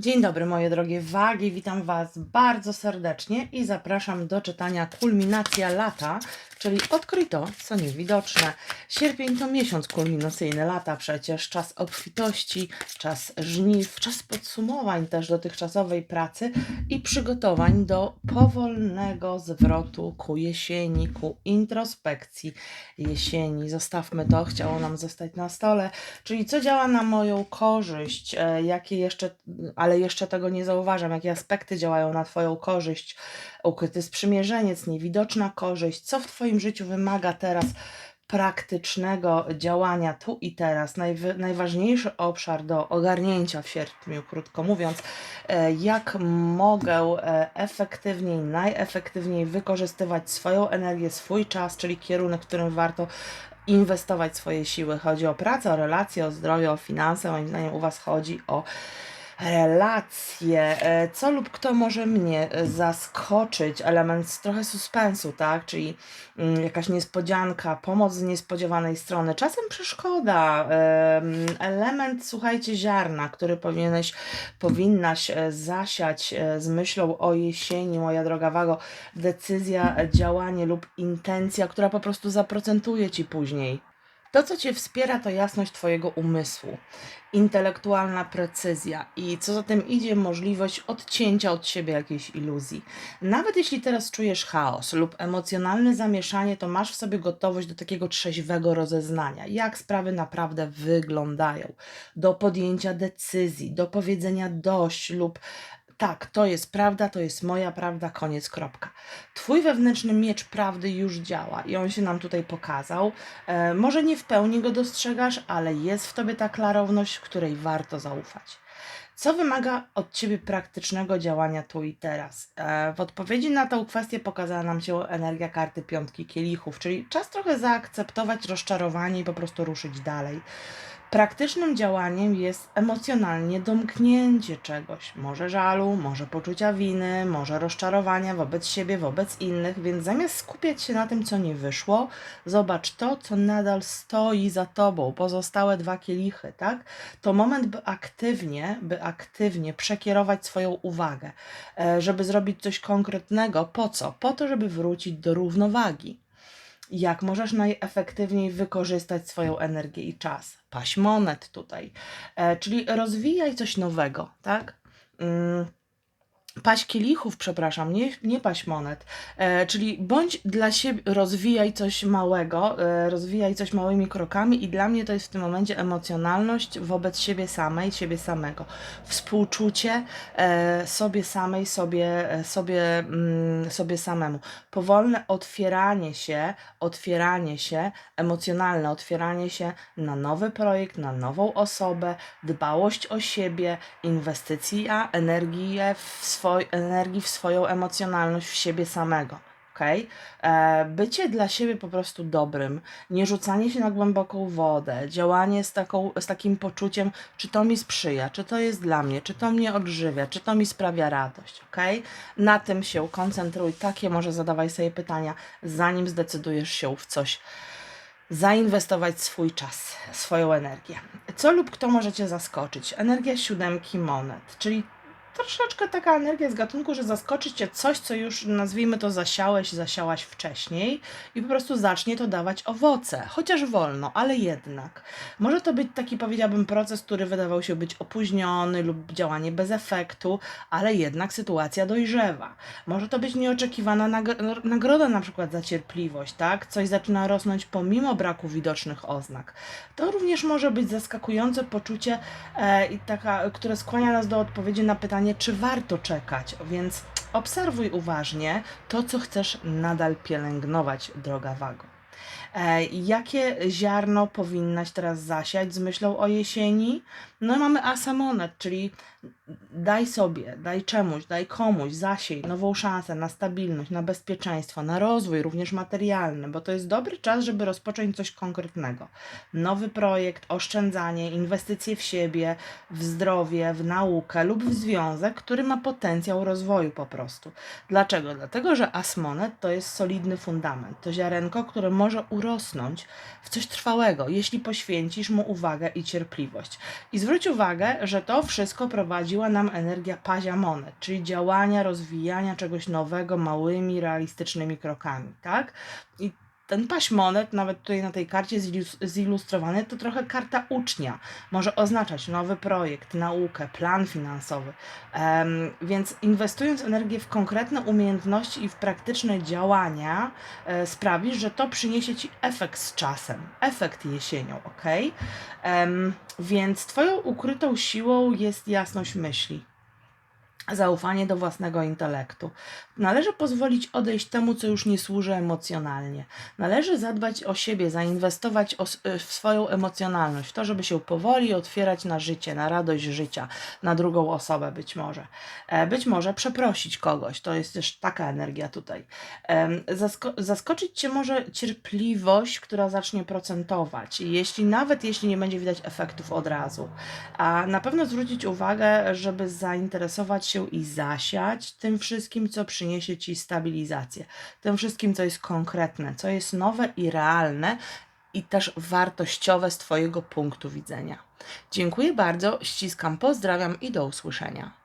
Dzień dobry moje drogie wagi, witam Was bardzo serdecznie i zapraszam do czytania Kulminacja lata, czyli Odkryj to, co niewidoczne. Sierpień to miesiąc kulminacyjny lata przecież, czas obfitości, czas żniw, czas podsumowań też dotychczasowej pracy i przygotowań do powolnego zwrotu ku jesieni, ku introspekcji jesieni. Zostawmy to, chciało nam zostać na stole, czyli co działa na moją korzyść, e, jakie jeszcze, jeszcze tego nie zauważam, jakie aspekty działają na Twoją korzyść, ukryty sprzymierzeniec, niewidoczna korzyść, co w Twoim życiu wymaga teraz praktycznego działania tu i teraz, najważniejszy obszar do ogarnięcia w sierpniu, krótko mówiąc, e, jak mogę e, efektywniej, najefektywniej wykorzystywać swoją energię, swój czas, czyli kierunek, w którym warto inwestować swoje siły. Chodzi o pracę, o relacje, o zdrowie, o finanse. Moim zdaniem u Was chodzi o relacje. E, Co lub kto może mnie e, zaskoczyć? Element trochę suspensu, tak? Czyli mm, jakaś niespodzianka, pomoc z niespodziewanej strony, czasem przeszkoda, em, element, słuchajcie, ziarna, który powinieneś, powinnaś e, zasiać z myślą o jesieni, moja droga wago, decyzja, działanie lub intencja, która po prostu zaprocentuje ci później. To, co Cię wspiera, to jasność Twojego umysłu, intelektualna precyzja i co za tym idzie, możliwość odcięcia od siebie jakiejś iluzji. Nawet jeśli teraz czujesz chaos lub emocjonalne zamieszanie, to masz w sobie gotowość do takiego trzeźwego rozeznania, jak sprawy naprawdę wyglądają, do podjęcia decyzji, do powiedzenia dość lub tak, to jest prawda, to jest moja prawda, koniec, kropka. Twój wewnętrzny miecz prawdy już działa i on się nam tutaj pokazał. E, może nie w pełni go dostrzegasz, ale jest w tobie ta klarowność, której warto zaufać. Co wymaga od ciebie praktycznego działania tu i teraz? E, w odpowiedzi na tą kwestię pokazała nam się energia karty piątki kielichów, czyli czas trochę zaakceptować rozczarowanie i po prostu ruszyć dalej. Praktycznym działaniem jest emocjonalnie domknięcie czegoś, może żalu, może poczucia winy, może rozczarowania wobec siebie, wobec innych, więc zamiast skupiać się na tym, co nie wyszło, zobacz to, co nadal stoi za tobą, pozostałe dwa kielichy, tak? To moment, by aktywnie, by aktywnie przekierować swoją uwagę, e, żeby zrobić coś konkretnego. Po co? Po to, żeby wrócić do równowagi jak możesz najefektywniej wykorzystać swoją energię i czas. Paść monet tutaj, e, czyli rozwijaj coś nowego, tak? Mm. Paść kielichów, przepraszam, nie, nie paść monet. E, czyli bądź dla siebie, rozwijaj coś małego, e, rozwijaj coś małymi krokami, i dla mnie to jest w tym momencie emocjonalność wobec siebie samej, siebie samego. Współczucie e, sobie samej, sobie, e, sobie, mm, sobie samemu. Powolne otwieranie się, otwieranie się, emocjonalne otwieranie się na nowy projekt, na nową osobę, dbałość o siebie, inwestycja energię w swoj, energii w swoją emocjonalność, w siebie samego. Okay? E, bycie dla siebie po prostu dobrym, nie rzucanie się na głęboką wodę, działanie z, taką, z takim poczuciem, czy to mi sprzyja, czy to jest dla mnie, czy to mnie odżywia, czy to mi sprawia radość. Okay? Na tym się koncentruj, takie może zadawaj sobie pytania, zanim zdecydujesz się w coś zainwestować swój czas, swoją energię. Co lub kto może Cię zaskoczyć? Energia siódemki monet, czyli troszeczkę taka energia z gatunku, że zaskoczy Cię coś, co już nazwijmy to zasiałeś, zasiałaś wcześniej i po prostu zacznie to dawać owoce, chociaż wolno, ale jednak. Może to być taki, powiedziałbym, proces, który wydawał się być opóźniony lub działanie bez efektu, ale jednak sytuacja dojrzewa. Może to być nieoczekiwana nag- nagroda na przykład za cierpliwość, tak? Coś zaczyna rosnąć pomimo braku widocznych oznak. To również może być zaskakujące poczucie, e, i taka, które skłania nas do odpowiedzi na pytanie, czy warto czekać. Więc obserwuj uważnie to, co chcesz nadal pielęgnować, droga wago. E, jakie ziarno powinnaś teraz zasiać z myślą o jesieni? No mamy asa monet, czyli daj sobie, daj czemuś, daj komuś, zasiej nową szansę na stabilność, na bezpieczeństwo, na rozwój, również materialny, bo to jest dobry czas, żeby rozpocząć coś konkretnego. Nowy projekt, oszczędzanie, inwestycje w siebie, w zdrowie, w naukę lub w związek, który ma potencjał rozwoju po prostu. Dlaczego? Dlatego, że asmonet to jest solidny fundament, to ziarenko, które może urosnąć w coś trwałego, jeśli poświęcisz mu uwagę i cierpliwość. I zwróć uwagę, że to wszystko prowadziła nam energia pazia monet, czyli działania, rozwijania czegoś nowego małymi, realistycznymi krokami, tak? I ten paź monet, nawet tutaj na tej karcie zilus- zilustrowany, to trochę karta ucznia. Może oznaczać nowy projekt, naukę, plan finansowy. Em, więc inwestując energię w konkretne umiejętności i w praktyczne działania, e, sprawisz, że to przyniesie ci efekt z czasem, efekt jesienią, ok? Em, więc Twoją ukrytą siłą jest jasność myśli. Zaufanie do własnego intelektu. Należy pozwolić odejść temu, co już nie służy emocjonalnie. Należy zadbać o siebie, zainwestować s- w swoją emocjonalność, w to, żeby się powoli otwierać na życie, na radość życia, na drugą osobę być może. E, Być może przeprosić kogoś, to jest też taka energia tutaj. Zasko- zaskoczyć Cię może cierpliwość, która zacznie procentować, jeśli nawet jeśli nie będzie widać efektów od razu. A na pewno zwrócić uwagę, żeby zainteresować się i zasiać tym wszystkim, co przyniesie Ci stabilizację, tym wszystkim, co jest konkretne, co jest nowe i realne i też wartościowe z Twojego punktu widzenia. Dziękuję bardzo, ściskam, pozdrawiam i do usłyszenia.